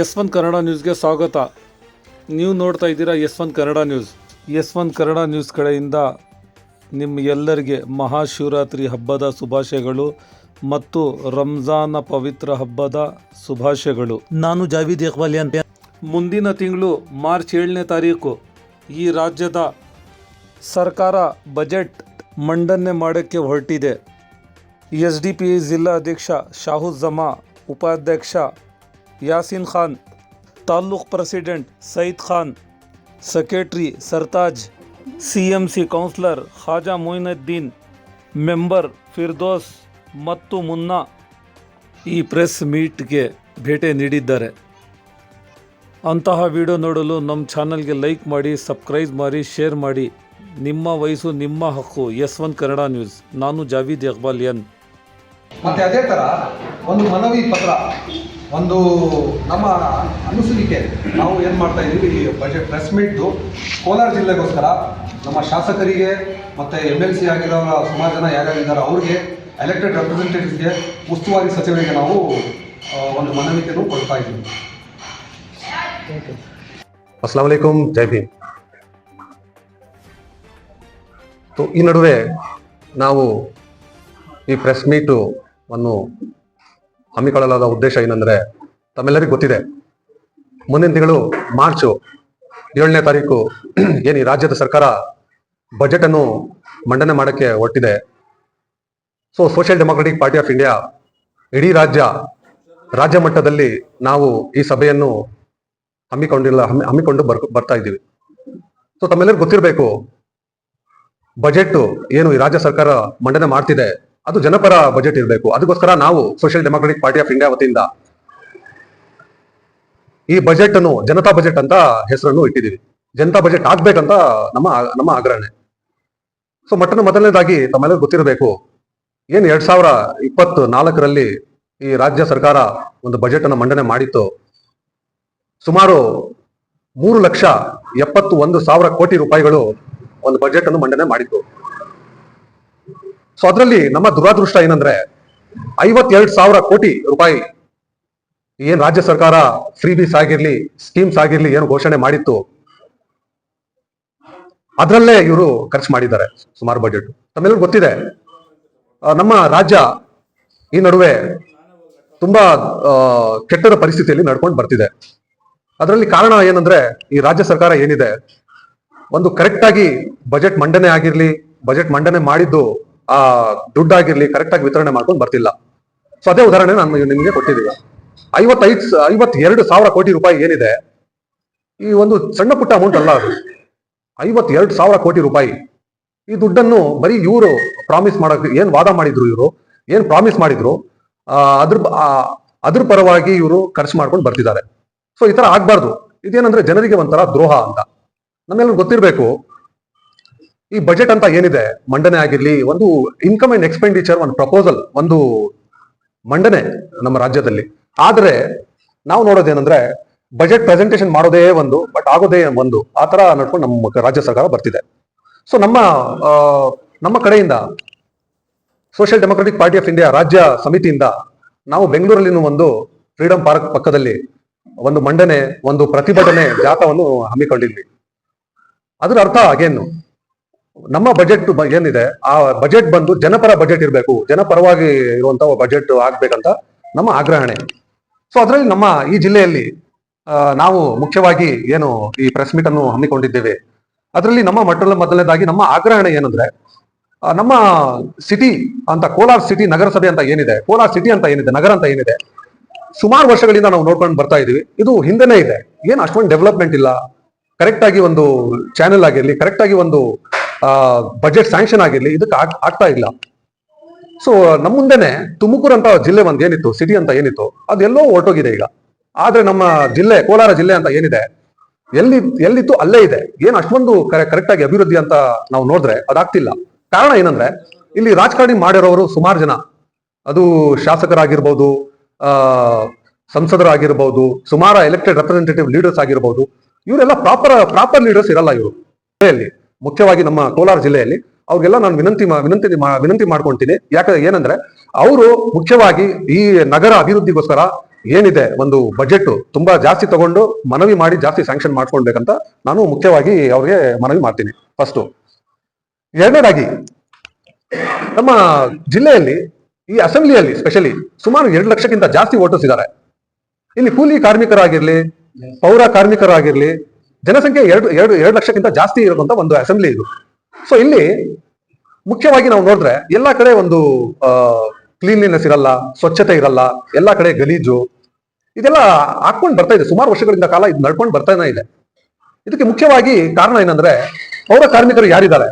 S one Kannada ನ್ಯೂಸ್ಗೆ ಸ್ವಾಗತ. ನೀವು ನೋಡ್ತಾ ಇದ್ದೀರಾ S one Kannada news. S one Kannada news ಕಡೆಯಿಂದ ನಿಮ್ಮ ಎಲ್ಲರಿಗೆ ಮಹಾಶಿವರಾತ್ರಿ ಹಬ್ಬದ ಶುಭಾಶಯಗಳು ಮತ್ತು ರಂಜಾನ ಪವಿತ್ರ ಹಬ್ಬದ ಶುಭಾಶಯಗಳು. ನಾನು ಜಾವೀದ್ ಇಕ್ಬಾಲಿ ಅಂತ. ಮುಂದಿನ ತಿಂಗಳು ಮಾರ್ಚ್ ಏಳನೇ ತಾರೀಕು ಈ ರಾಜ್ಯದ ಸರ್ಕಾರ ಬಜೆಟ್ ಮಂಡನೆ ಮಾಡೋಕ್ಕೆ ಹೊರಟಿದೆ. ಎಸ್ ಡಿ ಪಿ ಜಿಲ್ಲಾ ಅಧ್ಯಕ್ಷ ಶಾಹುಜಮಾ ಉಪಾಧ್ಯಕ್ಷ Yasin Khan, taluk president Syed Khan, secretary Sartaj, C M C councillor Khaja Moinuddin, member Firdos ಮತ್ತು ಮುನ್ನಾ ಈ ಪ್ರೆಸ್ ಮೀಟ್ಗೆ ಭೇಟಿ ನೀಡಿದ್ದಾರೆ. ಅಂತಹ ವಿಡಿಯೋ ನೋಡಲು ನಮ್ಮ ಚಾನಲ್ಗೆ ಲೈಕ್ ಮಾಡಿ, ಸಬ್ಸ್ಕ್ರೈಬ್ ಮಾಡಿ, ಶೇರ್ ಮಾಡಿ. ನಿಮ್ಮ ವಯಸ್ಸು, ನಿಮ್ಮ ಹಕ್ಕು. S one Kannada news. ನಾನು ಜಾವೀದ್ ಎನ್. ಮತ್ತೆ ಅದೇ ಥರ ಒಂದು ಮನವಿ ಪತ್ರ ಒಂದು ನಮ್ಮ ಅನಿಸಿಕೆ ನಾವು ಏನು ಮಾಡ್ತಾ ಇದ್ದೀವಿ ಈ ಬಜೆಟ್ ಪ್ರೆಸ್ ಮೀಟ್ದು ಕೋಲಾರ ಜಿಲ್ಲೆಗೋಸ್ಕರ ನಮ್ಮ ಶಾಸಕರಿಗೆ ಮತ್ತು ಎಂ ಎಲ್ ಸಿ ಆಗಿರೋ ಸುಮಾರು ಜನ ಯಾರ್ಯಾರಿದ್ದಾರೆ, ಅವ್ರಿಗೆ ಎಲೆಕ್ಟೆಡ್ ರೆಪ್ರೆಸೆಂಟೇಟಿವ್ಸ್ಗೆ ಉಸ್ತುವಾರಿ ಸಚಿವರಿಗೆ ನಾವು ಒಂದು ಮನವಿಕೆಯನ್ನು ಕೊಡ್ತಾ ಇದ್ದೀವಿ ಅಸ್ಲಾಂ ವಲೈಕುಂ ಜೈ ಭೀಮ್. ಈ ನಡುವೆ ನಾವು ಈ ಪ್ರೆಸ್ ಮೀಟು ಅನ್ನು ಹಮ್ಮಿಕೊಳ್ಳಲಾದ ಉದ್ದೇಶ ಏನಂದ್ರೆ ತಮ್ಮೆಲ್ಲರಿಗೂ ಗೊತ್ತಿದೆ. ಮುಂದಿನ ತಿಂಗಳು ಮಾರ್ಚು ಏಳನೇ ತಾರೀಕು ಏನು ರಾಜ್ಯದ ಸರ್ಕಾರ ಬಜೆಟ್ ಅನ್ನು ಮಂಡನೆ ಮಾಡಕ್ಕೆ ಹೊರಟಿದೆ. So social democratic party of India ಇಡೀ ರಾಜ್ಯ ರಾಜ್ಯ ಮಟ್ಟದಲ್ಲಿ ನಾವು ಈ ಸಭೆಯನ್ನು ಹಮ್ಮಿಕೊಂಡಿಲ್ಲ, ಹಮ್ಮಿ, ಹಮ್ಮಿಕೊಂಡು ಬರ್ ಬರ್ತಾ ಇದ್ದೀವಿ. ಸೊ ತಮ್ಮೆಲ್ಲರಿಗೂ ಗೊತ್ತಿರಬೇಕು ಬಜೆಟ್ ಏನು ಈ ರಾಜ್ಯ ಸರ್ಕಾರ ಮಂಡನೆ ಮಾಡ್ತಿದೆ. ಅದು ಜನಪರ ಬಜೆಟ್ ಇರಬೇಕು. ಅದಕ್ಕೋಸ್ಕರ ನಾವು social democratic party of India ವತಿಯಿಂದ ಈ ಬಜೆಟ್ ಅನ್ನು, ಜನತಾ ಬಜೆಟ್ ಅಂತ ಹೆಸರನ್ನು ಇಟ್ಟಿದ್ದೀವಿ. ಜನತಾ ಬಜೆಟ್ ಆಗ್ಬೇಕಂತ ನಮ್ಮ ನಮ್ಮ ಆಗ್ರಹಣೆ. ಸೊ ಮಟ್ಟನ ಮೊದಲನೇದಾಗಿ ತಮ್ಮೆಲ್ಲ ಗೊತ್ತಿರಬೇಕು, ಏನ್ ಎರಡ್ ಸಾವಿರ ಇಪ್ಪತ್ತು ನಾಲ್ಕರಲ್ಲಿ ಈ ರಾಜ್ಯ ಸರ್ಕಾರ ಒಂದು ಬಜೆಟ್ ಅನ್ನು ಮಂಡನೆ ಮಾಡಿತ್ತು. ಸುಮಾರು ಮೂರು ಲಕ್ಷ ಎಪ್ಪತ್ತು ಒಂದು ಸಾವಿರ ಕೋಟಿ ರೂಪಾಯಿಗಳು ಒಂದು ಬಜೆಟ್ ಅನ್ನು ಮಂಡನೆ ಮಾಡಿತ್ತು. ಸೊ ಅದರಲ್ಲಿ ನಮ್ಮ ದುರಾದೃಷ್ಟ ಏನಂದ್ರೆ ಐವತ್ತೆರಡು ಸಾವಿರ ಕೋಟಿ ರೂಪಾಯಿ ಏನ್ ರಾಜ್ಯ ಸರ್ಕಾರ ಫ್ರೀ ಬೀಸ್ ಆಗಿರ್ಲಿ ಸ್ಕೀಮ್ಸ್ ಆಗಿರ್ಲಿ ಏನು ಘೋಷಣೆ ಮಾಡಿತ್ತು, ಅದರಲ್ಲೇ ಇವರು ಖರ್ಚು ಮಾಡಿದ್ದಾರೆ ಸುಮಾರು ಬಜೆಟ್ ತಮ್ಮೆಲ್ಲ ಗೊತ್ತಿದೆ ನಮ್ಮ ರಾಜ್ಯ ಈ ನಡುವೆ ತುಂಬಾ ಕೆಟ್ಟದ ಪರಿಸ್ಥಿತಿಯಲ್ಲಿ ನಡ್ಕೊಂಡು ಬರ್ತಿದೆ. ಅದರಲ್ಲಿ ಕಾರಣ ಏನಂದ್ರೆ ಈ ರಾಜ್ಯ ಸರ್ಕಾರ ಏನಿದೆ, ಒಂದು ಕರೆಕ್ಟ್ ಆಗಿ ಬಜೆಟ್ ಮಂಡನೆ ಆಗಿರ್ಲಿ ಬಜೆಟ್ ಮಂಡನೆ ಮಾಡಿದ್ದು ಆ, ದುಡ್ಡಾಗಿರ್ಲಿ ಕರೆಕ್ಟ್ ಆಗಿ ವಿತರಣೆ ಮಾಡ್ಕೊಂಡು ಬರ್ತಿಲ್ಲ. ಸೊ ಅದೇ ಉದಾಹರಣೆ ನಾನು ನಿಮಗೆ ಕೊಟ್ಟಿದ್ದೀವಿ. ಐವತ್ತೈದು ಐವತ್ತೆರಡು ಸಾವಿರ ಕೋಟಿ ರೂಪಾಯಿ ಏನಿದೆ, ಈ ಒಂದು ಸಣ್ಣ ಪುಟ್ಟ ಅಮೌಂಟ್ ಅಲ್ಲ ಅದು. ಐವತ್ತೆರಡು ಸಾವಿರ ಕೋಟಿ ರೂಪಾಯಿ. ಈ ದುಡ್ಡನ್ನು ಬರೀ ಇವರು ಪ್ರಾಮಿಸ್ ಮಾಡಕ್, ಏನ್ ವಾದ ಮಾಡಿದ್ರು ಇವರು, ಏನ್ ಪ್ರಾಮಿಸ್ ಮಾಡಿದ್ರು ಅದ್ರ ಅದ್ರ ಪರವಾಗಿ ಇವರು ಖರ್ಚು ಮಾಡ್ಕೊಂಡು ಬರ್ತಿದ್ದಾರೆ. ಸೊ ಈ ತರ ಆಗ್ಬಾರ್ದು. ಇದೇನಂದ್ರೆ ಜನರಿಗೆ ಒಂಥರ ದ್ರೋಹ ಅಂತ. ನಮ್ಮೆಲ್ಲರೂ ಗೊತ್ತಿರಬೇಕು ಈ ಬಜೆಟ್ ಅಂತ ಏನಿದೆ? ಮಂಡನೆ ಆಗಿರ್ಲಿ, ಒಂದು ಇನ್ಕಮ್ ಅಂಡ್ ಎಕ್ಸ್ಪೆಂಡಿಚರ್ ಒಂದು ಪ್ರಪೋಸಲ್ ಒಂದು ಮಂಡನೆ ನಮ್ಮ ರಾಜ್ಯದಲ್ಲಿ. ಆದ್ರೆ, ನಾವು ನೋಡೋದೇನಂದ್ರೆ ಬಜೆಟ್ ಪ್ರೆಸೆಂಟೇಷನ್ ಮಾಡೋದೇ ಒಂದು ಬಟ್ ಆಗೋದೇ ಒಂದು. ಆ ತರ ನಡ್ಕೊಂಡು ನಮ್ಮ ರಾಜ್ಯ ಸರ್ಕಾರ ಬರ್ತಿದೆ. ಸೊ ನಮ್ಮ ನಮ್ಮ ಕಡೆಯಿಂದ social democratic party of India ರಾಜ್ಯ ಸಮಿತಿಯಿಂದ ನಾವು ಬೆಂಗಳೂರಲ್ಲಿನೂ ಒಂದು ಫ್ರೀಡಂ ಪಾರ್ಕ್ ಪಕ್ಕದಲ್ಲಿ ಒಂದು ಮಂಡನೆ, ಒಂದು ಪ್ರತಿಭಟನೆ ಜಾಥಾವನ್ನು ಹಮ್ಮಿಕೊಂಡಿದ್ವಿ. ಅದರ ಅರ್ಥ ಅಗೇನು ನಮ್ಮ ಬಜೆಟ್ ಏನಿದೆ, ಆ ಬಜೆಟ್ ಬಂದು ಜನಪರ ಬಜೆಟ್ ಇರಬೇಕು, ಜನಪರವಾಗಿ ಇರುವಂತಹ ಬಜೆಟ್ ಆಗ್ಬೇಕಂತ ನಮ್ಮ ಆಗ್ರಹಣೆ. ಸೊ ಅದರಲ್ಲಿ ನಮ್ಮ ಈ ಜಿಲ್ಲೆಯಲ್ಲಿ ನಾವು ಮುಖ್ಯವಾಗಿ ಏನು ಈ ಪ್ರೆಸ್ ಮೀಟ್ ಅನ್ನು ಹಮ್ಮಿಕೊಂಡಿದ್ದೇವೆ. ಅದರಲ್ಲಿ ನಮ್ಮ ಮಟ್ಟದ ಮೊದಲನೇದಾಗಿ ನಮ್ಮ ಆಗ್ರಹಣೆ ಏನಂದ್ರೆ ನಮ್ಮ ಸಿಟಿ ಅಂತ, ಕೋಲಾರ ಸಿಟಿ ನಗರಸಭೆ ಅಂತ ಏನಿದೆ, ಕೋಲಾರ ಸಿಟಿ ಅಂತ ಏನಿದೆ, ನಗರ ಅಂತ ಏನಿದೆ, ಸುಮಾರು ವರ್ಷಗಳಿಂದ ನಾವು ನೋಡ್ಕೊಂಡು ಬರ್ತಾ ಇದೀವಿ ಇದು ಹಿಂದೆನೇ ಇದೆ. ಏನು ಅಷ್ಟೊಂದು ಡೆವಲಪ್ಮೆಂಟ್ ಇಲ್ಲ. ಕರೆಕ್ಟ್ ಆಗಿ ಒಂದು ಚಾನೆಲ್ ಆಗಿರ್ಲಿ ಕರೆಕ್ಟ್ ಆಗಿ ಒಂದು ಬಜೆಟ್ ಸ್ಯಾಂಕ್ಷನ್ ಆಗಿರ್ಲಿ, ಇದಕ್ಕೆ ಆಗ್- ಆಗ್ತಾ ಇಲ್ಲ. ಸೊ ನಮ್ಮ ಮುಂದೆನೆ ತುಮಕೂರು ಅಂತ ಜಿಲ್ಲೆ ಒಂದು ಏನಿತ್ತು ಸಿಟಿ ಅಂತ ಏನಿತ್ತು, ಅದೆಲ್ಲೋ ಹೊರಟೋಗಿದೆ ಈಗ. ಆದ್ರೆ ನಮ್ಮ ಜಿಲ್ಲೆ, ಕೋಲಾರ ಜಿಲ್ಲೆ ಅಂತ ಏನಿದೆ, ಎಲ್ಲಿ, ಎಲ್ಲಿತ್ತು ಅಲ್ಲೇ ಇದೆ. ಏನು ಅಷ್ಟೊಂದು ಕರೆಕ್ಟ್ ಆಗಿ ಅಭಿವೃದ್ಧಿ ಅಂತ ನಾವು ನೋಡಿದ್ರೆ ಅದಾಗ್ತಿಲ್ಲ. ಕಾರಣ ಏನಂದ್ರೆ, ಇಲ್ಲಿ ರಾಜಕಾರಣಿ ಮಾಡಿರೋರು ಸುಮಾರು ಜನ. ಅದು ಶಾಸಕರಾಗಿರ್ಬೋದು, ಆ, ಸಂಸದರಾಗಿರ್ಬೋದು, ಸುಮಾರು ಎಲೆಕ್ಟೆಡ್ ರೆಪ್ರೆಸೆಂಟೇಟಿವ್ ಲೀಡರ್ಸ್ ಆಗಿರ್ಬೋದು, ಇವರೆಲ್ಲ ಪ್ರಾಪರ್ ಪ್ರಾಪರ್ ಲೀಡರ್ಸ್ ಇರಲ್ಲ ಇವರು. ಮುಖ್ಯವಾಗಿ ನಮ್ಮ ಕೋಲಾರ ಜಿಲ್ಲೆಯಲ್ಲಿ ಅವ್ರಿಗೆಲ್ಲ ನಾನು ವಿನಂತಿ ವಿನಂತಿ ವಿನಂತಿ ಮಾಡ್ಕೊಂತೀನಿ ಯಾಕಂದ್ರೆ ಏನಂದ್ರೆ ಅವರು ಮುಖ್ಯವಾಗಿ ಈ ನಗರ ಅಭಿವೃದ್ಧಿಗೋಸ್ಕರ ಏನಿದೆ ಒಂದು ಬಜೆಟ್ ತುಂಬಾ ಜಾಸ್ತಿ ತಗೊಂಡು ಮನವಿ ಮಾಡಿ ಜಾಸ್ತಿ ಸ್ಯಾಂಕ್ಷನ್ ಮಾಡ್ಕೊಳ್ಬೇಕಂತ ನಾನು ಮುಖ್ಯವಾಗಿ ಅವ್ರಿಗೆ ಮನವಿ ಮಾಡ್ತೀನಿ. ಫಸ್ಟ್ ಎರಡನೇದಾಗಿ, ನಮ್ಮ ಜಿಲ್ಲೆಯಲ್ಲಿ ಈ ಅಸೆಂಬ್ಲಿಯಲ್ಲಿ ಸ್ಪೆಷಲಿ ಸುಮಾರು ಎರಡು ಲಕ್ಷಕ್ಕಿಂತ ಜಾಸ್ತಿ ವೋಟರ್ಸ್ ಇದ್ದಾರೆ. ಇಲ್ಲಿ ಕೂಲಿ ಕಾರ್ಮಿಕರಾಗಿರ್ಲಿ, ಪೌರ ಕಾರ್ಮಿಕರಾಗಿರ್ಲಿ ಜನಸಂಖ್ಯೆ ಎರಡು ಎರಡು ಎರಡು ಲಕ್ಷಕ್ಕಿಂತ ಜಾಸ್ತಿ ಇರುವಂತ ಒಂದು ಅಸೆಂಬ್ಲಿ ಇದು. ಸೊ ಇಲ್ಲಿ ಮುಖ್ಯವಾಗಿ ನಾವು ನೋಡಿದ್ರೆ ಎಲ್ಲ ಕಡೆ ಒಂದು ಕ್ಲೀನ್ಲಿನೆಸ್ ಇರಲ್ಲ, ಸ್ವಚ್ಛತೆ ಇರಲ್ಲ, ಎಲ್ಲ ಕಡೆ ಗಲೀಜು. ಇದೆಲ್ಲ ಹಾಕೊಂಡು ಬರ್ತಾ ಇದೆ. ಸುಮಾರು ವರ್ಷಗಳಿಂದ ಕಾಲ ಇದು ನಡ್ಕೊಂಡು ಬರ್ತಾನೆ ಇದೆ. ಇದಕ್ಕೆ ಮುಖ್ಯವಾಗಿ ಕಾರಣ ಏನಂದ್ರೆ ಅವರ ಕಾರ್ಮಿಕರು ಯಾರಿದ್ದಾರೆ?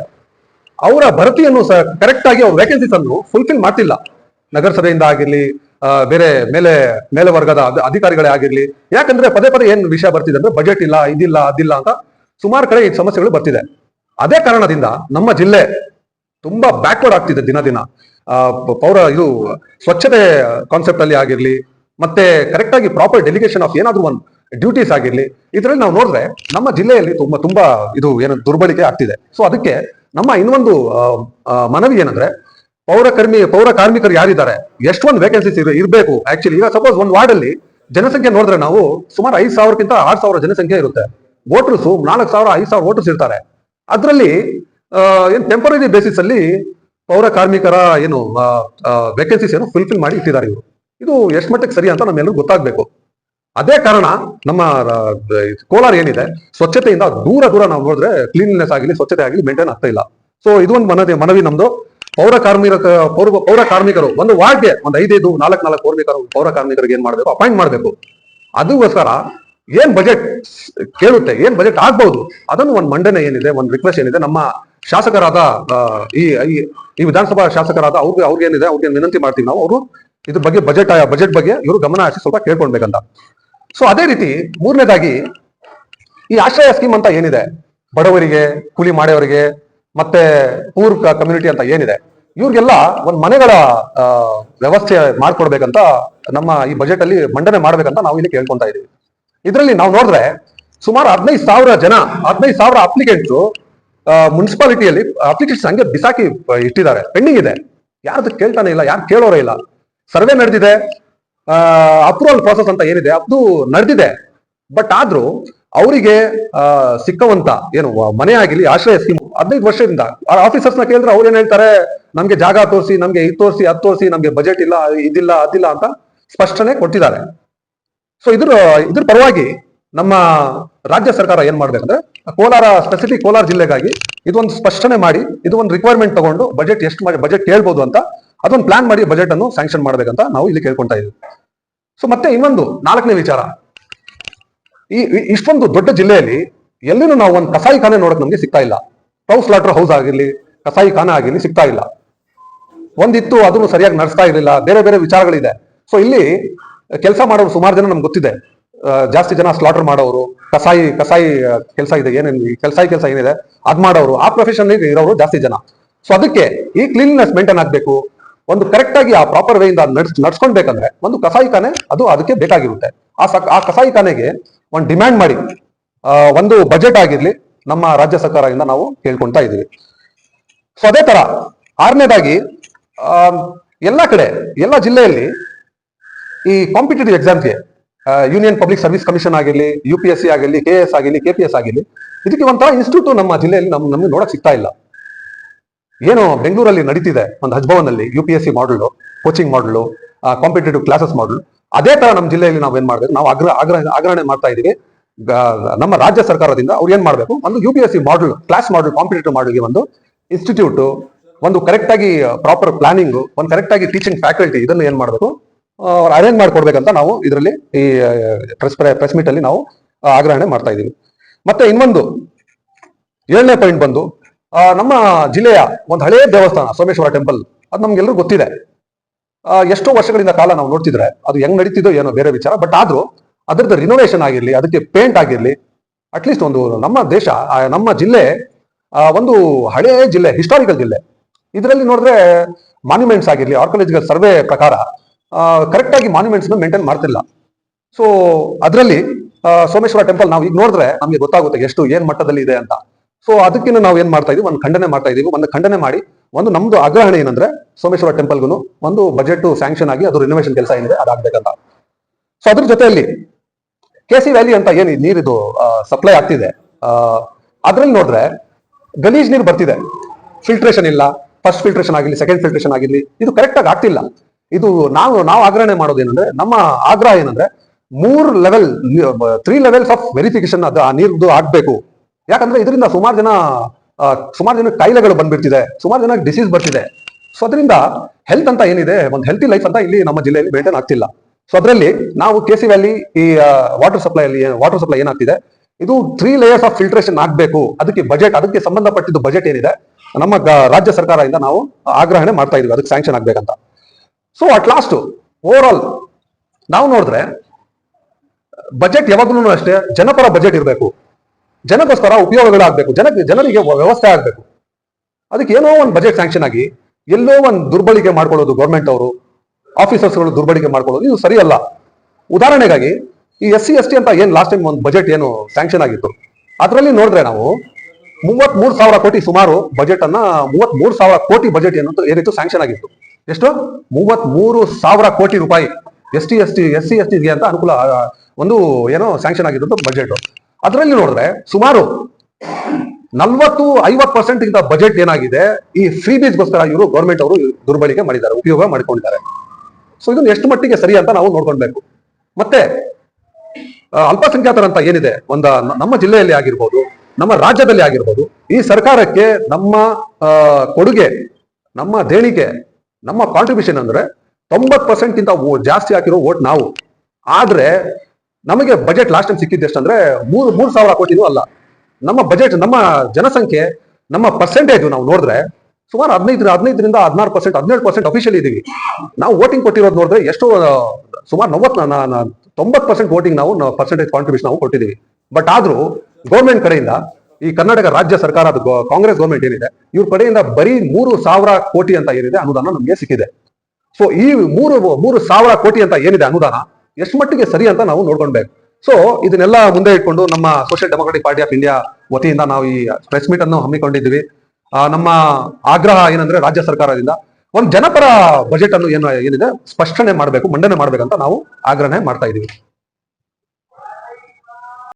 ಅವರ ಭರ್ತಿಯನ್ನು ಕರೆಕ್ಟ್ ಆಗಿ ಅವ್ರ ವೇಕೆನ್ಸೀಸ್ ಅನ್ನು ಫುಲ್ಫಿಲ್ ಮಾಡ್ತಿಲ್ಲ. ನಗರಸಭೆಯಿಂದ ಆಗಿರ್ಲಿ ಬೇರೆ ಮೇಲೆ ಮೇಲೆ ವರ್ಗದ ಅಧಿಕಾರಿಗಳೇ ಆಗಿರ್ಲಿ. ಯಾಕಂದ್ರೆ ಪದೇ ಪದೇ ಏನ್ ವಿಷಯ ಬರ್ತಿದೆ ಅಂದ್ರೆ ಬಜೆಟ್ ಇಲ್ಲ, ಇದಿಲ್ಲ, ಅದಿಲ್ಲ ಅಂತ ಸುಮಾರು ಕಡೆ ಈ ಸಮಸ್ಯೆಗಳು ಬರ್ತಿದೆ. ಅದೇ ಕಾರಣದಿಂದ ನಮ್ಮ ಜಿಲ್ಲೆ ತುಂಬಾ ಬ್ಯಾಕ್ವರ್ಡ್ ಆಗ್ತಿದೆ ದಿನ ದಿನ. ಪೌರ ಇದು ಸ್ವಚ್ಛತೆ ಕಾನ್ಸೆಪ್ಟ್ ಅಲ್ಲಿ ಆಗಿರ್ಲಿ, ಮತ್ತೆ ಕರೆಕ್ಟ್ ಆಗಿ ಪ್ರಾಪರ್ ಡೆಲಿಗೇಷನ್ ಆಫ್ ಏನಾದರೂ ಒಂದು ಡ್ಯೂಟೀಸ್ ಆಗಿರ್ಲಿ, ಇದರಲ್ಲಿ ನಾವು ನೋಡಿದ್ರೆ ನಮ್ಮ ಜಿಲ್ಲೆಯಲ್ಲಿ ತುಂಬಾ ತುಂಬಾ ಇದು ಏನು ದುರ್ಬಳಕೆ ಆಗ್ತಿದೆ. ಸೊ ಅದಕ್ಕೆ ನಮ್ಮ ಇನ್ನೊಂದು ಮನವಿ ಏನಂದ್ರೆ ಪೌರ ಕರ್ಮಿ, ಪೌರ ಕಾರ್ಮಿಕರು ಯಾರಿದ್ದಾರೆ? ಎಷ್ಟೊಂದು ವೇಕೆನ್ಸೀಸ್ ಇರಬೇಕು. ಆಕ್ಚುಲಿ ಈಗ ಸಪೋಸ್ ಒಂದು ವಾರ್ಡ್ ಅಲ್ಲಿ ಜನಸಂಖ್ಯೆ ನೋಡಿದ್ರೆ ನಾವು ಸುಮಾರು ಐದು ಸಾವಿರಕ್ಕಿಂತ ಆರು ಸಾವಿರ ಜನಸಂಖ್ಯೆ ಇರುತ್ತೆ. ವೋಟರ್ಸ್ ನಾಲ್ಕು ಸಾವಿರ, ಐದು ಸಾವಿರ ವೋಟರ್ಸ್ ಇರ್ತಾರೆ. ಅದರಲ್ಲಿ ಏನು ಟೆಂಪರರಿ ಬೇಸಿಸ್ ಅಲ್ಲಿ ಪೌರ ಕಾರ್ಮಿಕರ ಏನು ವೇಕೆನ್ಸೀಸ್ ಏನು ಫುಲ್ಫಿಲ್ ಮಾಡಿ ಇಟ್ಟಿದ್ದಾರೆ ಇವರು. ಇದು ಎಷ್ಟು ಮಟ್ಟಕ್ಕೆ ಸರಿ ಅಂತ ನಮ್ಮೆಲ್ಲರೂ ಗೊತ್ತಾಗಬೇಕು. ಅದೇ ಕಾರಣ ನಮ್ಮ ಕೋಲಾರ ಏನಿದೆ, ಸ್ವಚ್ಛತೆಯಿಂದ ದೂರ ದೂರ ನಾವು ನೋಡಿದ್ರೆ ಕ್ಲೀನ್ನೆಸ್ ಆಗಲಿ, ಸ್ವಚ್ಛತೆ ಆಗಲಿ ಮೇಂಟೈನ್ ಆಗ್ತಾ ಇಲ್ಲ. ಸೊ ಇದೊಂದು ಮನವಿ ಮನವಿ ನಮ್ದು. ಪೌರ ಕಾರ್ಮಿಕ, ಪೌರ ಪೌರ ಕಾರ್ಮಿಕರು ಒಂದು ವಾರ್ಡ್ಗೆ ಒಂದು ಐದೈದು, ನಾಲ್ಕು ನಾಲ್ಕು ಕಾರ್ಮಿಕರು, ಪೌರ ಕಾರ್ಮಿಕರಿಗೆ ಏನ್ ಮಾಡಬೇಕು? ಅಪಾಯಿಂಟ್ ಮಾಡಬೇಕು. ಅದಕ್ಕೋಸ್ಕರ ಏನ್ ಬಜೆಟ್ ಕೇಳುತ್ತೆ, ಏನ್ ಬಜೆಟ್ ಆಗ್ಬಹುದು ಅದನ್ನು ಒಂದು ಮಂಡನೆ ಏನಿದೆ, ಒಂದು ರಿಕ್ವೆಸ್ಟ್ ಏನಿದೆ, ನಮ್ಮ ಶಾಸಕರಾದ ಈ- ಈ ವಿಧಾನಸಭಾ ಶಾಸಕರಾದ ಅವ್ರಿಗೆ ಅವ್ರಿಗೆ ಏನಿದೆ, ಅವ್ರಿಗೆ ವಿನಂತಿ ಮಾಡ್ತೀವಿ ನಾವು. ಅವರು ಇದ್ರ ಬಗ್ಗೆ ಬಜೆಟ್ ಬಜೆಟ್ ಬಗ್ಗೆ ಇವರು ಗಮನ ಹರಿಸಿ ಸ್ವಲ್ಪ ಕೇಳ್ಕೊಳ್ಬೇಕಂತ. ಸೊ ಅದೇ ರೀತಿ ಮೂರನೇದಾಗಿ ಈ ಆಶ್ರಯ ಸ್ಕೀಮ್ ಅಂತ ಏನಿದೆ? ಬಡವರಿಗೆ, ಕೂಲಿ ಮಾಡೋರಿಗೆ ಮತ್ತೆ ಪೂರ್ ಕಮ್ಯುನಿಟಿ ಅಂತ ಏನಿದೆ, ಇವ್ರಿಗೆಲ್ಲ ಒಂದ್ ಮನೆಗಳ ವ್ಯವಸ್ಥೆ ಮಾಡ್ಕೊಡ್ಬೇಕಂತ ನಮ್ಮ ಈ ಬಜೆಟ್ ಅಲ್ಲಿ ಮಂಡನೆ ಮಾಡ್ಬೇಕಂತ ನಾವು ಇಲ್ಲಿ ಕೇಳ್ಕೊಂತ ಇದೀವಿ. ಇದರಲ್ಲಿ ನಾವು ನೋಡಿದ್ರೆ ಸುಮಾರು ಹದಿನೈದು ಸಾವಿರ ಜನ, ಹದಿನೈದು ಸಾವಿರ ಅಪ್ಲಿಕೆಂಟ್ಸ್ ಮುನ್ಸಿಪಾಲಿಟಿಯಲ್ಲಿ ಅಪ್ಲಿಕೇಶನ್ ಹಂಗೆ ಬಿಸಾಕಿ ಇಟ್ಟಿದ್ದಾರೆ. ಪೆಂಡಿಂಗ್ ಇದೆ. ಯಾರ್ದು ಕೇಳ್ತಾನೆ ಇಲ್ಲ, ಯಾರು ಕೇಳೋರೇ ಇಲ್ಲ. ಸರ್ವೆ ನಡೆದಿದೆ. ಅಪ್ರೂವಲ್ ಪ್ರಾಸೆಸ್ ಅಂತ ಏನಿದೆ, ಅದು ನಡೆದಿದೆ. ಬಟ್ ಆದ್ರೂ ಅವರಿಗೆ ಸಿಕ್ಕವಂತ ಏನು ಮನೆ ಆಗಿರ್ಲಿ, ಆಶ್ರಯ ಸ್ಕೀಮ್ ಹದಿನೈದು ವರ್ಷದಿಂದ ಆಫೀಸರ್ಸ್ನ ಕೇಳಿದ್ರೆ ಅವ್ರು ಏನ್ ಹೇಳ್ತಾರೆ, ನಮ್ಗೆ ಜಾಗ ತೋರಿಸಿ, ನಮ್ಗೆ ಇದು ತೋರಿಸಿ, ಅದು ತೋರಿಸಿ, ನಮ್ಗೆ ಬಜೆಟ್ ಇಲ್ಲ, ಇದಿಲ್ಲ, ಅದಿಲ್ಲ ಅಂತ ಸ್ಪಷ್ಟನೆ ಕೊಟ್ಟಿದ್ದಾರೆ. ಸೊ ಇದ್ರ ಇದ್ರ ಪರವಾಗಿ ನಮ್ಮ ರಾಜ್ಯ ಸರ್ಕಾರ ಏನ್ ಮಾಡ್ಬೇಕಂದ್ರೆ, ಕೋಲಾರ ಸ್ಪೆಸಿಫಿಕ್ ಕೋಲಾರ ಜಿಲ್ಲೆಗಾಗಿ ಇದೊಂದು ಸ್ಪಷ್ಟನೆ ಮಾಡಿ, ಇದು ಒಂದು ರಿಕ್ವೈರ್ಮೆಂಟ್ ತಗೊಂಡು ಬಜೆಟ್ ಎಷ್ಟು ಮಾಡಿ ಬಜೆಟ್ ಕೇಳ್ಬೋದು ಅಂತ ಅದೊಂದು ಪ್ಲಾನ್ ಮಾಡಿ ಬಜೆಟ್ ಅನ್ನು ಸ್ಯಾಂಕ್ಷನ್ ಮಾಡ್ಬೇಕಂತ ನಾವು ಇಲ್ಲಿ ಕೇಳ್ಕೊಂತ ಇದ್ದೀವಿ. ಸೊ ಮತ್ತೆ ಇನ್ನೊಂದು ನಾಲ್ಕನೇ ವಿಚಾರ. ಈ- ಇಷ್ಟೊಂದು ದೊಡ್ಡ ಜಿಲ್ಲೆಯಲ್ಲಿ ಎಲ್ಲಿನೂ ನಾವು ಒಂದು ಕಸಾಯಿ ಖಾನೆ ನೋಡಕ್ ನಮ್ಗೆ ಸಿಗ್ತಾ ಇಲ್ಲ. ಟೌಸ್ ಸ್ಲಾಟರ್ ಹೌಸ್ ಆಗಿರಲಿ, ಕಸಾಯಿ ಖಾನೆ ಆಗಿರಲಿ ಸಿಗ್ತಾ ಇಲ್ಲ. ಒಂದಿತ್ತು ಅದನ್ನು ಸರಿಯಾಗಿ ನಡೆಸ್ತಾ ಇರಲಿಲ್ಲ. ಬೇರೆ ಬೇರೆ ವಿಚಾರಗಳಿದೆ. ಸೊ ಇಲ್ಲಿ ಕೆಲಸ ಮಾಡೋರು ಸುಮಾರು ಜನ ನಮ್ಗೆ ಗೊತ್ತಿದೆ. ಜಾಸ್ತಿ ಜನ ಸ್ಲಾಟರ್ ಮಾಡೋರು, ಕಸಾಯಿ ಕಸಾಯಿ ಕೆಲಸ ಇದೆ. ಏನೇನು ಕೆಲಸಾಯಿ ಕೆಲಸ ಏನಿದೆ, ಅದ್ ಮಾಡೋರು. ಆ ಪ್ರೊಫೆಷನ್ ಇರೋರು ಜಾಸ್ತಿ ಜನ. ಸೊ ಅದಕ್ಕೆ ಈ ಕ್ಲೀನ್ನೆಸ್ ಮೇಂಟೈನ್ ಆಗಬೇಕು. ಒಂದು ಕರೆಕ್ಟ್ ಆಗಿ ಆ ಪ್ರಾಪರ್ ವೇ ಇಂದ ನಡ್ಸ್ ನಡ್ಸ್ಕೊಳ್ಬೇಕಂದ್ರೆ ಒಂದು ಕಸಾಯಿ ಖಾನೆ ಅದು ಅದಕ್ಕೆ ಬೇಕಾಗಿರುತ್ತೆ. ಆ ಆ ಕಸಾಯಿ ಖಾನೆಗೆ ಒಂದು ಡಿಮ್ಯಾಂಡ್ ಮಾಡಿ. ಒಂದು ಬಜೆಟ್ ಆಗಿರ್ಲಿ ನಮ್ಮ ರಾಜ್ಯ ಸರ್ಕಾರದಿಂದ ನಾವು ಕೇಳ್ಕೊಂತಾ ಇದ್ದೀವಿ. ಸೊ ಅದೇ ತರ ಆರನೇದಾಗಿ ಎಲ್ಲ ಕಡೆ, ಎಲ್ಲ ಜಿಲ್ಲೆಯಲ್ಲಿ ಈ ಕಾಂಪಿಟೇಟಿವ್ ಎಕ್ಸಾಮ್ಗೆ ಯೂನಿಯನ್ ಪಬ್ಲಿಕ್ ಸರ್ವಿಸ್ ಕಮಿಷನ್ ಆಗಿರಲಿ ಯು ಪಿ ಎಸ್ ಸಿ ಆಗಿರಲಿ ಕೆ ಎಸ್ ಆಗಿರಲಿ ಕೆ ಪಿ ಎಸ್ ಆಗಿರಲಿ, ಇದಕ್ಕೆ ಒಂಥರ ಇನ್ಸ್ಟಿಟ್ಯೂಟ್ ನಮ್ಮ ಜಿಲ್ಲೆಯಲ್ಲಿ ನಮ್, ನಮ್ಗೆ ನೋಡಕ್ ಸಿಗ್ತಾ ಇಲ್ಲ. ಏನು ಬೆಂಗಳೂರಲ್ಲಿ ನಡೀತಿದೆ ಒಂದು ಹಜ್ಭವನಲ್ಲಿ ಯು ಪಿ ಎಸ್ ಸಿ ಮಾಡಲು ಕೋಚಿಂಗ್ ಮಾಡಲು ಕಾಂಪಿಟೇಟಿವ್ ಕ್ಲಾಸಸ್ ಮಾಡಲು ಅದೇ ತರ ನಮ್ಮ ಜಿಲ್ಲೆಯಲ್ಲಿ ನಾವು ಏನ್ ಮಾಡ್ಬೇಕು, ನಾವು ಆಗ್ರಹ ಆಗ್ರಹ ಆಗ್ರಹಣೆ ಮಾಡ್ತಾ ಇದೀವಿ ನಮ್ಮ ರಾಜ್ಯ ಸರ್ಕಾರದಿಂದ ಅವ್ರು ಏನ್ ಮಾಡಬೇಕು? ಒಂದು ಯು ಪಿ ಎಸ್ ಸಿ ಮಾಡಲ್ ಕ್ಲಾಸ್ ಮಾಡಲ್ ಕಾಂಪಿಟೇಟಿವ್ ಮಾಡಲ್ಗೆ ಒಂದು ಇನ್ಸ್ಟಿಟ್ಯೂಟ್ ಒಂದು ಕರೆಕ್ಟ್ ಆಗಿ ಪ್ರಾಪರ್ ಪ್ಲಾನಿಂಗ್ ಒಂದು ಕರೆಕ್ಟ್ ಆಗಿ ಟೀಚಿಂಗ್ ಫ್ಯಾಕಲ್ಟಿ ಇದನ್ನು ಏನ್ ಮಾಡಬೇಕು? ಅವ್ರು ಅರೇಂಜ್ ಮಾಡ್ಕೊಡ್ಬೇಕಂತ ನಾವು ಇದರಲ್ಲಿ ಈ ಪ್ರೆಸ್ ಪ್ರೆಸ್ ಮೀಟ್ ಅಲ್ಲಿ ನಾವು ಆಗ್ರಹಣೆ ಮಾಡ್ತಾ ಇದ್ದೀವಿ. ಮತ್ತೆ ಇನ್ನೊಂದು, ಏಳನೇ ಪಾಯಿಂಟ್ ಬಂದು ನಮ್ಮ ಜಿಲ್ಲೆಯ ಒಂದು ಹಳೆಯ ದೇವಸ್ಥಾನ, ಸೋಮೇಶ್ವರ ಟೆಂಪಲ್ ಅದು ನಮ್ಗೆಲ್ಲರೂ ಗೊತ್ತಿದೆ. ಎಷ್ಟೋ ವರ್ಷಗಳಿಂದ ಕಾಲ ನಾವು ನೋಡ್ತಿದ್ರೆ, ಅದು ಹೆಂಗ್ ನಡೀತಿದೋ ಏನೋ ಬೇರೆ ವಿಚಾರ ಬಟ್ ಆದ್ರೂ ಅದರದ್ದು ರಿನೋವೇಷನ್ ಆಗಿರಲಿ, ಅದಕ್ಕೆ ಪೇಂಟ್ ಆಗಿರಲಿ ಅಟ್ಲೀಸ್ಟ್ ಒಂದು ನಮ್ಮ ದೇಶ ನಮ್ಮ ಜಿಲ್ಲೆ ಒಂದು ಹಳೆಯ ಜಿಲ್ಲೆ ಹಿಸ್ಟಾರಿಕಲ್ ಜಿಲ್ಲೆ. ಇದರಲ್ಲಿ ನೋಡಿದ್ರೆ ಮಾನ್ಯುಮೆಂಟ್ಸ್ ಆಗಿರಲಿ ಆರ್ಕೊಲಜಿಕಲ್ ಸರ್ವೆ ಪ್ರಕಾರ ಕರೆಕ್ಟಾಗಿ ಮಾನ್ಯುಮೆಂಟ್ಸ್ನ ಮಾನ್ಯುಮೆಂಟ್ಸ್ ಮೇಂಟೈನ್ ಮಾಡ್ತಿಲ್ಲ. ಸೊ ಅದರಲ್ಲಿ ಸೋಮೇಶ್ವರ ಟೆಂಪಲ್ ನಾವು ಈಗ ನೋಡಿದ್ರೆ ನಮಗೆ ಗೊತ್ತಾಗುತ್ತೆ ಎಷ್ಟು, ಏನು ಮಟ್ಟದಲ್ಲಿ ಇದೆ ಅಂತ. ಸೊ ಅದಕ್ಕಿಂತ ನಾವು ಏನು ಮಾಡ್ತಾ ಇದೀವಿ? ಒಂದು ಖಂಡನೆ ಮಾಡ್ತಾ ಇದೀವಿ. ಒಂದು ಖಂಡನೆ ಮಾಡಿ, ಒಂದು ನಮ್ದು ಆಗ್ರಹಣೆ ಏನಂದ್ರೆ ಸೋಮೇಶ್ವರ ಟೆಂಪಲ್ಗೂ ಒಂದು ಬಜೆಟ್ ಸ್ಯಾಂಕ್ಷನ್ ಆಗಿ ಅದು ರಿನೋವೇಷನ್ ಕೆಲಸ ಏನಿದೆ, ಅದಾಗಬೇಕಂತ. ಸೊ ಅದ್ರ ಜೊತೆಯಲ್ಲಿ ಕೆ ಸಿ ವ್ಯಾಲಿ ಅಂತ ಏನು ನೀರಿದು ಸಪ್ಲೈ ಆಗ್ತಿದೆ ಅದ್ರಲ್ಲಿ ನೋಡಿದ್ರೆ ಗಲೀಜ್ ನೀರು ಬರ್ತಿದೆ. ಫಿಲ್ಟ್ರೇಷನ್ ಇಲ್ಲ ಫಸ್ಟ್ ಫಿಲ್ಟ್ರೇಷನ್ ಆಗಿರ್ಲಿ ಸೆಕೆಂಡ್ ಫಿಲ್ಟ್ರೇಷನ್ ಆಗಿರ್ಲಿ, ಇದು ಕರೆಕ್ಟಾಗಿ ಆಗ್ತಿಲ್ಲ. ಇದು ನಾವು ನಾವು ಆಗ್ರಹಣೆ ಮಾಡೋದೇನಂದ್ರೆ ನಮ್ಮ ಆಗ್ರಹ ಏನಂದ್ರೆ, ಮೂರ್ level three levels of verification ಅದು ಆ ನೀರ್ದು ಆಗ್ಬೇಕು. ಯಾಕಂದ್ರೆ ಇದರಿಂದ ಸುಮಾರು ಜನ ಸುಮಾರು ಜನ ಕಾಯಿಲೆಗಳು ಬಂದ್ಬಿಡ್ತಿದೆ, ಸುಮಾರು ಜನ ಡಿಸೀಸ್ ಬರ್ತಿದೆ. ಸೊ ಅದರಿಂದ ಹೆಲ್ತ್ ಅಂತ ಏನಿದೆ, ಒಂದು ಹೆಲ್ತಿ ಲೈಫ್ ಅಂತ ಇಲ್ಲಿ ನಮ್ಮ ಜಿಲ್ಲೆಯಲ್ಲಿ ಮೇಂಟೈನ್ ಆಗ್ತಿಲ್ಲ. ಸೊ ಅದರಲ್ಲಿ ನಾವು ಕೆ ಸಿ ವ್ಯಾಲಿ ಈ ವಾಟರ್ ಸಪ್ಲೈ ಅಲ್ಲಿ ವಾಟರ್ ಸಪ್ಲೈ ಏನಾಗ್ತಿದೆ? ಇದು ತ್ರೀ ಲೇಯರ್ಸ್ ಆಫ್ ಫಿಲ್ಟ್ರೇಷನ್ ಆಗಬೇಕು. ಅದಕ್ಕೆ ಬಜೆಟ್ ಅದಕ್ಕೆ ಸಂಬಂಧಪಟ್ಟಿದ್ದು ಬಜೆಟ್ ಏನಿದೆ? ನಮ್ಮ ರಾಜ್ಯ ಸರ್ಕಾರದಿಂದ ನಾವು ಆಗ್ರಹಣೆ ಮಾಡ್ತಾ ಇದೀವಿ. ಅದಕ್ಕೆ ಸ್ಯಾಂಕ್ಷನ್ ಆಗ್ಬೇಕಂತ. So at last over all ನಾವು ನೋಡಿದ್ರೆ ಬಜೆಟ್ ಯಾವಾಗ್ಲೂ ಅಷ್ಟೇ, ಜನಪರ ಬಜೆಟ್ ಇರಬೇಕು. ಜನಕ್ಕೋಸ್ಕರ ಉಪಯೋಗಗಳಾಗಬೇಕು. ಜನ ಜನರಿಗೆ ವ್ಯವಸ್ಥೆ ಆಗಬೇಕು. ಅದಕ್ಕೆ ಏನೋ ಒಂದು ಬಜೆಟ್ ಸ್ಯಾಂಕ್ಷನ್ ಆಗಿ ಎಲ್ಲೋ ಒಂದು ದುರ್ಬಳಕೆ ಮಾಡ್ಕೊಳ್ಳೋದು ಗೌರ್ಮೆಂಟ್ ಅವರು. ಆಫೀಸರ್ಸ್ಗಳು ದುರ್ಬಳಕೆ ಮಾಡ್ಕೊಳ್ಳೋದು ಇದು ಸರಿಯಲ್ಲ. ಉದಾಹರಣೆಗಾಗಿ ಈ ಎಸ್ ಸಿ, ಎಸ್ ಟಿ ಅಂತ ಏನ್ ಲಾಸ್ಟ್ ಟೈಮ್ ಒಂದು ಬಜೆಟ್ ಏನು ಸ್ಯಾಂಕ್ಷನ್ ಆಗಿತ್ತು? ಅದರಲ್ಲಿ ನೋಡಿದ್ರೆ ನಾವು ಮೂವತ್ತ್ ಮೂರು ಸಾವಿರ ಕೋಟಿ ಸುಮಾರು ಬಜೆಟ್ ಅನ್ನ ಮೂವತ್ತ್ ಸಾವಿರ ಕೋಟಿ ಬಜೆಟ್ ಏನು ಏನಿತ್ತು ಸ್ಯಾಂಕ್ಷನ್ ಆಗಿತ್ತು. ಎಷ್ಟು? ಮೂವತ್ತ್ ಮೂರು ಸಾವಿರ ಕೋಟಿ ರೂಪಾಯಿ S T S T, S C, S ಟಿಗೆ ಅಂತ ಅನುಕೂಲ ಒಂದು ಏನೋ ಸ್ಯಾಂಕ್ಷನ್ ಆಗಿದ್ದು ಬಜೆಟ್ ಅದರಲ್ಲಿ ನೋಡಿದ್ರೆ ಸುಮಾರು ನಲ್ವತ್ತು, ಐವತ್ತು ಪರ್ಸೆಂಟ್ ಇಂದ ಬಜೆಟ್ ಏನಾಗಿದೆ? ಈ ಫ್ರೀ ಬೀಸ್ಗೋಸ್ಕರ ಇವರು ಗೌರ್ಮೆಂಟ್ ಅವರು ದುರ್ಬಳಕೆ ಮಾಡಿದ್ದಾರೆ, ಉಪಯೋಗ ಮಾಡಿಕೊಂಡಿದ್ದಾರೆ. ಸೊ ಇದನ್ನು ಎಷ್ಟು ಮಟ್ಟಿಗೆ ಸರಿ ಅಂತ ನಾವು ನೋಡ್ಕೊಳ್ಬೇಕು. ಮತ್ತೆ ಅಲ್ಪಸಂಖ್ಯಾತರ ಅಲ್ಪಸಂಖ್ಯಾತರಂತ ಏನಿದೆ? ಒಂದ ನಮ್ಮ ಜಿಲ್ಲೆಯಲ್ಲಿ ಆಗಿರ್ಬೋದು, ನಮ್ಮ ರಾಜ್ಯದಲ್ಲಿ ಆಗಿರ್ಬೋದು, ಈ ಸರ್ಕಾರಕ್ಕೆ ನಮ್ಮ ಕೊಡುಗೆ, ನಮ್ಮ ದೇಣಿಗೆ, ನಮ್ಮ ಕಾಂಟ್ರಿಬ್ಯೂಷನ್ ಅಂದ್ರೆ ತೊಂಬತ್ ಪರ್ಸೆಂಟ್ ಇಂತ ಜಾಸ್ತಿ ಹಾಕಿರೋ ಓಟ್ ನಾವು. ಆದ್ರೆ, ನಮಗೆ ಬಜೆಟ್ ಲಾಸ್ಟ್ ಟೈಮ್ ಸಿಕ್ಕಿದ್ದು ಎಷ್ಟಂದ್ರೆ ಮೂರು ಮೂರು ಸಾವಿರ ಕೋಟಿನೂ ಅಲ್ಲ. ನಮ್ಮ ಬಜೆಟ್ ನಮ್ಮ ಜನಸಂಖ್ಯೆ, ನಮ್ಮ ಪರ್ಸೆಂಟೇಜ್ ನಾವು ನೋಡಿದ್ರೆ ಸುಮಾರು ಹದಿನೈದು ಹದಿನೈದರಿಂದ ಹದಿನಾರು ಪರ್ಸೆಂಟ್ ಹದಿನೇಳು ಪರ್ಸೆಂಟ್ ಅಫಿಷಿಯಲ್ ಇದೀವಿ. ನಾವು ವೋಟಿಂಗ್ ಕೊಟ್ಟಿರೋದು ನೋಡಿದ್ರೆ ಎಷ್ಟು ಸುಮಾರು ನವತ್ ತೊಂಬತ್ತು ಪರ್ಸೆಂಟ್ ವೋಟಿಂಗ್ ನಾವು ಪರ್ಸೆಂಟೇಜ್ ಕಾಂಟ್ರಿಬ್ಯೂಷನ್ ನಾವು ಕೊಟ್ಟಿದ್ದೀವಿ ಬಟ್ ಆದರೂ ಗೌರ್ಮೆಂಟ್ ಕಡೆಯಿಂದ ಈ ಕರ್ನಾಟಕ ರಾಜ್ಯ ಸರ್ಕಾರದ ಗೋ- ಕಾಂಗ್ರೆಸ್ ಗೌರ್ಮೆಂಟ್ ಏನಿದೆ ಇವ್ರ ಕಡೆಯಿಂದ ಬರೀ ಮೂರು ಸಾವಿರ ಕೋಟಿ ಅಂತ ಏನಿದೆ ಅನುದಾನ ನಮಗೆ ಸಿಕ್ಕಿದೆ. ಸೊ ಈ ಮೂರು ಮೂರು ಸಾವಿರ ಕೋಟಿ ಅಂತ ಏನಿದೆ ಅನುದಾನ ಎಷ್ಟು ಮಟ್ಟಿಗೆ ಸರಿ ಅಂತ ನಾವು ನೋಡ್ಕೊಳ್ಬೇಕು. ಸೊ ಇದನ್ನೆಲ್ಲ ಮುಂದೆ ಇಟ್ಕೊಂಡು ನಮ್ಮ Social Democratic Party of India ವತಿಯಿಂದ ನಾವು ಈ ಪ್ರೆಸ್ ಮೀಟ್ ಅನ್ನು ಹಮ್ಮಿಕೊಂಡಿದ್ದೀವಿ. ಆ, ನಮ್ಮ ಆಗ್ರಹ ಏನಂದ್ರೆ ರಾಜ್ಯ ಸರ್ಕಾರದಿಂದ ಒಂದು ಜನಪರ ಬಜೆಟ್ ಅನ್ನು ಏನು ಏನಿದೆ ಸ್ಪಷ್ಟನೆ ಮಾಡಬೇಕು, ಮಂಡನೆ ಮಾಡ್ಬೇಕಂತ ನಾವು ಆಗ್ರಹಣೆ ಮಾಡ್ತಾ ಇದೀವಿ.